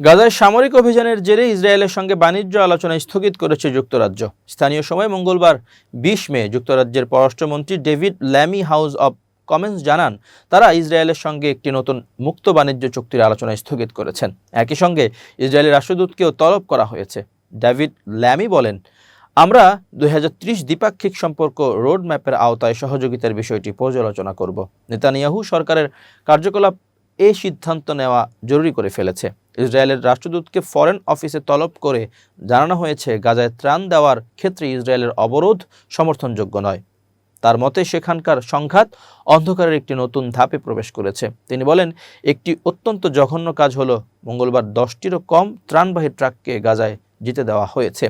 গাজায় সামরিক অভিযানের জেরে ইসরায়েলের সঙ্গে বাণিজ্য আলোচনা স্থগিত করেছে যুক্তরাজ্য। স্থানীয় সময় মঙ্গলবার বিশ মে যুক্তরাজ্যের পররাষ্ট্রমন্ত্রী David Lammy House of Commons জানান, তারা ইসরায়েলের সঙ্গে একটি নতুন মুক্ত বাণিজ্য চুক্তির আলোচনা স্থগিত করেছেন। একই সঙ্গে ইসরায়েলের রাষ্ট্রদূতকেও তলব করা হয়েছে। ডেভিড ল্যামি বলেন, আমরা দু হাজার ত্রিশ দ্বিপাক্ষিক সম্পর্ক রোড ম্যাপের আওতায় সহযোগিতার বিষয়টি পর্যালোচনা করব। নেতানিয়াহু সরকারের কার্যকলাপ এই সিদ্ধান্ত নেওয়া জরুরি করে ফেলেছে। ইসরায়েলের রাষ্ট্রদূতকে ফরেন অফিসে তলব করে জানানো হয়েছে, গাজায় ত্রাণ দেওয়ার ক্ষেত্রে ইসরায়েলের অবরোধ সমর্থনযোগ্য নয়। তার মতে, সেখানকার সংঘাত অন্ধকারের একটি নতুন ধাপে প্রবেশ করেছে। তিনি বলেন, একটি অত্যন্ত জঘন্য কাজ হলো মঙ্গলবার দশটিরও কম ত্রাণবাহী ট্রাককে গাজায় জিতে দেওয়া হয়েছে।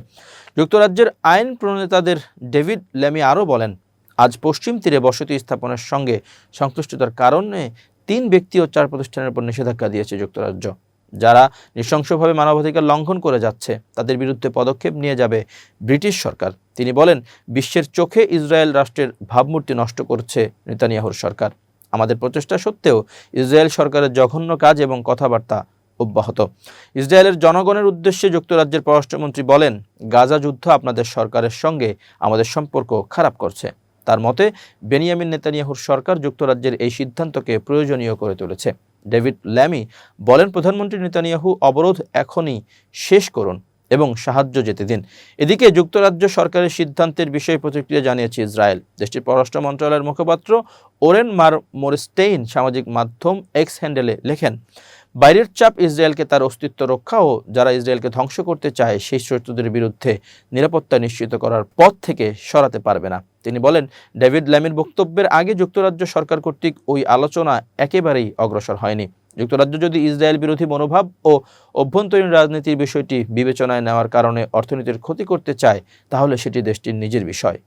যুক্তরাজ্যের আইন প্রণেতাদের ডেভিড ল্যামি আরও বলেন, আজ পশ্চিম তীরে বসতি স্থাপনের সঙ্গে সংশ্লিষ্টতার কারণে তিন ব্যক্তি ও চার প্রতিষ্ঠানের উপর নিষেধাজ্ঞা দিয়েছে যুক্তরাজ্য। যারা নৃশংসভাবে মানবাধিকার লঙ্ঘন করে যাচ্ছে, তাদের বিরুদ্ধে পদক্ষেপ নিয়ে যাবে ব্রিটিশ সরকার। তিনি বলেন, বিশ্বের চোখে ইসরায়েল রাষ্ট্রের ভাবমূর্তি নষ্ট করছে নেতানিয়াহুর সরকার। আমাদের প্রচেষ্টা সত্ত্বেও ইসরায়েল সরকারের জঘন্য কাজ এবং কথাবার্তা অব্যাহত। ইসরায়েলের জনগণের উদ্দেশ্যে যুক্তরাজ্যের পররাষ্ট্রমন্ত্রী বলেন, গাজা যুদ্ধ আপনাদের সরকারের সঙ্গে আমাদের সম্পর্ক খারাপ করছে। তার মতে, বেনিয়ামিন নেতানিয়াহুর সরকার যুক্তরাজ্যের এই সিদ্ধান্তকে প্রয়োজনীয় করে তুলেছে। ডেভিড ল্যামি বলেন, প্রধানমন্ত্রী নেতানিয়াহু অবরোধ এখনই শেষ করুন এবং সাহায্য যেতে দিন। এদিকে যুক্তরাজ্য সরকারের সিদ্ধান্তের বিষয়ে প্রতিক্রিয়া জানিয়েছে ইসরায়েল। দেশটির পররাষ্ট্র মন্ত্রণালয়ের মুখপাত্র ওরেন মার মোরস্টেইন সামাজিক মাধ্যম এক্স হ্যান্ডেলে লেখেন বাইরের চাপ ইসরায়েলকে তার অস্তিত্ব রক্ষা ও যারা ইসরায়েলকে ধ্বংস করতে চায় সেই শত্রুদের বিরুদ্ধে নিরাপত্তা নিশ্চিত করার পথ থেকে সরাতে পারবে না। তিনি বলেন, ডেভিড ল্যামির বক্তব্যের আগে যুক্তরাজ্য সরকার কর্তৃক ওই আলোচনা একেবারেই অগ্রসর হয়নি। যুক্তরাজ্য যদি ইসরায়েল বিরোধী মনোভাব ও অভ্যন্তরীণ রাজনীতির বিষয়টি বিবেচনায় নেওয়ার কারণে অর্থনীতির ক্ষতি করতে চায়, তাহলে সেটি দেশটির নিজের বিষয়।